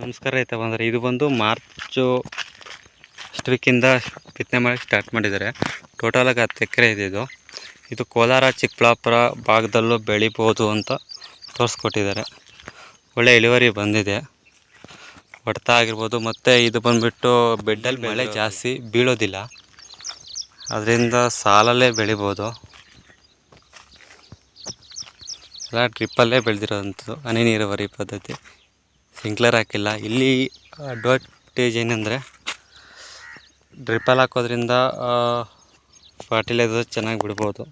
ನಮಸ್ಕಾರ ಆಯ್ತಾ ಬಂದರೆ, ಇದು ಬಂದು ಮಾರ್ಚು ಅಷ್ಟು ವೀಕಿಂದ ಬಿತ್ತನೆ ಮಾಡೋಕ್ಕೆ ಸ್ಟಾರ್ಟ್ ಮಾಡಿದ್ದಾರೆ. ಟೋಟಲಾಗಿ ಹತ್ತು ಎಕರೆ ಇದೆ ಇದು. ಇದು ಕೋಲಾರ, ಚಿಕ್ಕಬಳ್ಳಾಪುರ ಭಾಗದಲ್ಲೂ ಬೆಳಿಬೋದು ಅಂತ ತೋರಿಸ್ಕೊಟ್ಟಿದ್ದಾರೆ. ಒಳ್ಳೆ ಇಳುವರಿ ಬಂದಿದೆ. ಹೊಡೆತ ಆಗಿರ್ಬೋದು ಮತ್ತು ಇದು ಬಂದುಬಿಟ್ಟು ಬೆಡ್ಡಲ್ಲಿ ಮಳೆ ಜಾಸ್ತಿ ಬೀಳೋದಿಲ್ಲ. ಅದರಿಂದ ಸಾಲಲ್ಲೇ ಬೆಳಿಬೋದು. ಎಲ್ಲ ಟ್ರಿಪ್ಪಲ್ಲೇ ಬೆಳೆದಿರೋದಂಥದ್ದು ಹನಿ ನೀರಾವರಿ ಪದ್ಧತಿ. ಸ್ಪ್ರಿಂಕ್ಲರ್ ಹಾಕಿಲ್ಲ. ಇಲ್ಲಿ ಅಡ್ವಾಂಟೇಜ್ ಏನಂದರೆ ಡ್ರಿಪ್ಪಲ್ಲಿ ಹಾಕೋದ್ರಿಂದ ಫರ್ಟಿಲೈಸರ್ ಚೆನ್ನಾಗಿ ಬಿಡ್ಬೋದು.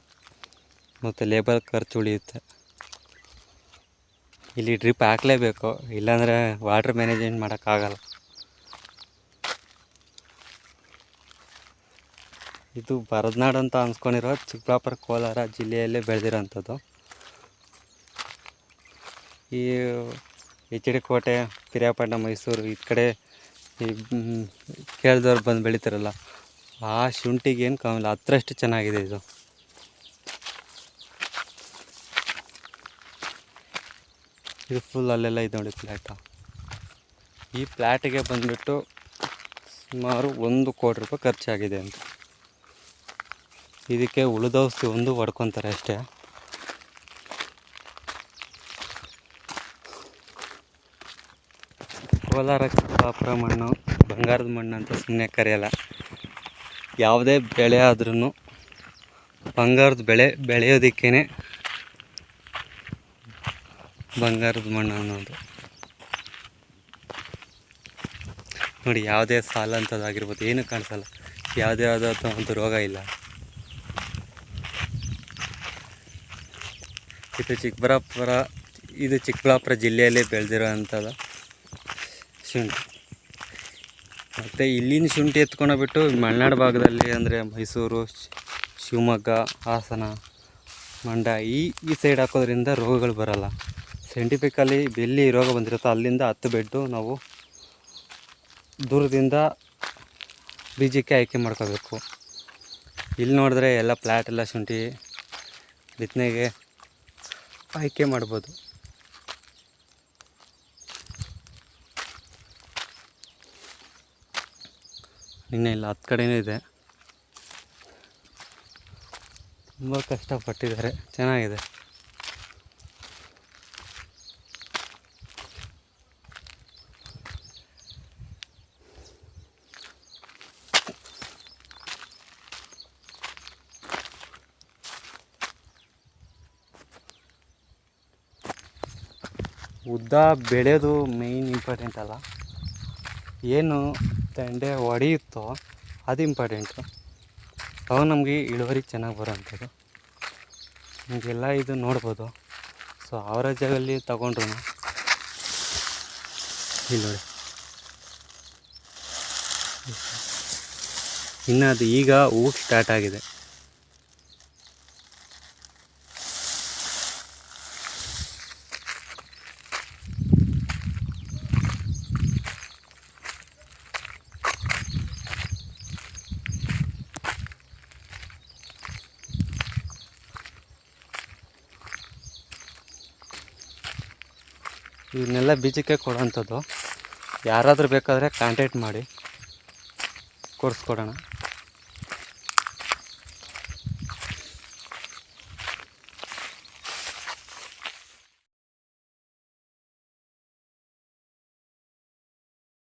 ಮತ್ತು ಲೇಬರ್ ಖರ್ಚು ಉಳಿಯುತ್ತೆ. ಇಲ್ಲಿ ಡ್ರಿಪ್ ಹಾಕಲೇಬೇಕು. ಇಲ್ಲಾಂದರೆ ವಾಟ್ರ್ ಮ್ಯಾನೇಜ್ಮೆಂಟ್ ಮಾಡೋಕ್ಕಾಗಲ್ಲ ಇದು ಭರತನಾಡು ಅಂತ ಅನ್ಸ್ಕೊಂಡಿರೋ ಚಿಕ್ಕಬಳ್ಳಾಪುರ, ಕೋಲಾರ ಜಿಲ್ಲೆಯಲ್ಲೇ ಬೆಳೆದಿರೋಂಥದ್ದು. ಈ ಕೋಟೆ ಪಿರಿಯಾಪಟ್ಟಣ, ಮೈಸೂರು ಈ ಕಡೆ ಈ ಕೇಳಿದವ್ರು ಬಂದು ಬೆಳಿತಾರಲ್ಲ, ಆ ಶುಂಠಿಗೆ ಏನು ಕಾಮಿಲ್ಲ, ಹತ್ರಷ್ಟು ಚೆನ್ನಾಗಿದೆ ಇದು. ಇದು ಫುಲ್ ಅಲ್ಲೆಲ್ಲ ಇದೆ ನೋಡಿ ಫ್ಲ್ಯಾಟ ಈ ಫ್ಲ್ಯಾಟಿಗೆ ಬಂದುಬಿಟ್ಟು ಸುಮಾರು ಒಂದು ಕೋಟಿ ರೂಪಾಯಿ ಖರ್ಚಾಗಿದೆ ಅಂತ. ಇದಕ್ಕೆ ಉಳಿದೌಷಧಿ ಒಂದು ಹೊಡ್ಕೊತಾರೆ ಅಷ್ಟೇ. ಕೋಲಾರ ಚಿಕ್ಕಬಳ್ಳಾಪುರ ಮಣ್ಣು, ಬಂಗಾರದ ಮಣ್ಣು ಅಂತ ಸುಮ್ಮನೆ ಕರೆಯಲ್ಲ. ಯಾವುದೇ ಬೆಳೆ ಆದ್ರೂ ಬಂಗಾರದ ಬೆಳೆ ಬೆಳೆಯೋದಕ್ಕೇ ಬಂಗಾರದ ಮಣ್ಣು ಅನ್ನೋದು. ನೋಡಿ, ಯಾವುದೇ ಸಾಲ ಅಂಥದ್ದಾಗಿರ್ಬೋದು ಏನೂ ಕಾಣಿಸಲ್ಲ. ಯಾವುದೇ ಆದಂಥ ಒಂದು ರೋಗ ಇಲ್ಲ. ಇದು ಚಿಕ್ಕಬಳ್ಳಾಪುರ ಇದು ಚಿಕ್ಕಬಳ್ಳಾಪುರ ಜಿಲ್ಲೆಯಲ್ಲೇ ಬೆಳೆದಿರೋ ಅಂಥದ್ದು ಶುಂಠಿ. ಮತ್ತು ಇಲ್ಲಿನ ಶುಂಠಿ ಎತ್ಕೊಂಡೋಗ್ಬಿಟ್ಟು ಮಲೆನಾಡು ಭಾಗದಲ್ಲಿ ಅಂದರೆ ಮೈಸೂರು ಶಿವಮೊಗ್ಗ, ಹಾಸನ ಮಂಡ ಈ ಈ ಸೈಡ್ ಹಾಕೋದ್ರಿಂದ ರೋಗಗಳು ಬರಲ್ಲ. ಸೈಂಟಿಫಿಕಲಿ ಬೆಲ್ಲಿ ರೋಗ ಬಂದಿರುತ್ತೆ ಅಲ್ಲಿಂದ ಹತ್ತು ಬೆಡ್ಡು ನಾವು ದೂರದಿಂದ ಬೀಜಕ್ಕೆ ಆಯ್ಕೆ ಮಾಡ್ಕೋಬೇಕು. ಇಲ್ಲಿ ನೋಡಿದ್ರೆ ಎಲ್ಲ ಪ್ಲ್ಯಾಟ್ ಎಲ್ಲ ಶುಂಠಿ, ಬಿತ್ತನೆಗೆ ಆಯ್ಕೆ ಮಾಡ್ಬೋದು. ಇನ್ನು ಇಲ್ಲ ಹತ್ತು ಕಡೆಯೂ ಇದೆ. ತುಂಬ ಕಷ್ಟಪಟ್ಟಿದ್ದಾರೆ. ಚೆನ್ನಾಗಿದೆ. ಉದ್ದ ಬೆಳೆಯೋದು ಮೇಯ್ನ್ ಇಂಪಾರ್ಟೆಂಟ್ ಅಲ್ಲ. ಏನು ತೆಂಡೆ ಹೊಡೆಯುತ್ತೋ? ಅದು ಇಂಪಾರ್ಟೆಂಟು ಅವಾಗ ನಮಗೆ ಇಳುವರಿ ಚೆನ್ನಾಗಿ ಬರೋವಂಥದ್ದು ನಿಮಗೆಲ್ಲ ಇದು ನೋಡ್ಬೋದು. ಸೊ ಜಾಗಲ್ಲಿ ತಗೊಂಡ್ರು. ಇಲ್ಲಿ ನೋಡಿ. ಇನ್ನು ಅದು ಈಗ ಹೂವು ಸ್ಟಾರ್ಟ್ ಆಗಿದೆ. ಇವನ್ನೆಲ್ಲ ಬೀಜಕ್ಕೆ ಕೊಡೋಂಥದ್ದು. ಯಾರಾದರೂ ಬೇಕಾದರೆ ಕಾಂಟ್ಯಾಕ್ಟ್ ಮಾಡಿ. ಕೊಡಿಸ್ಕೊಡೋಣ.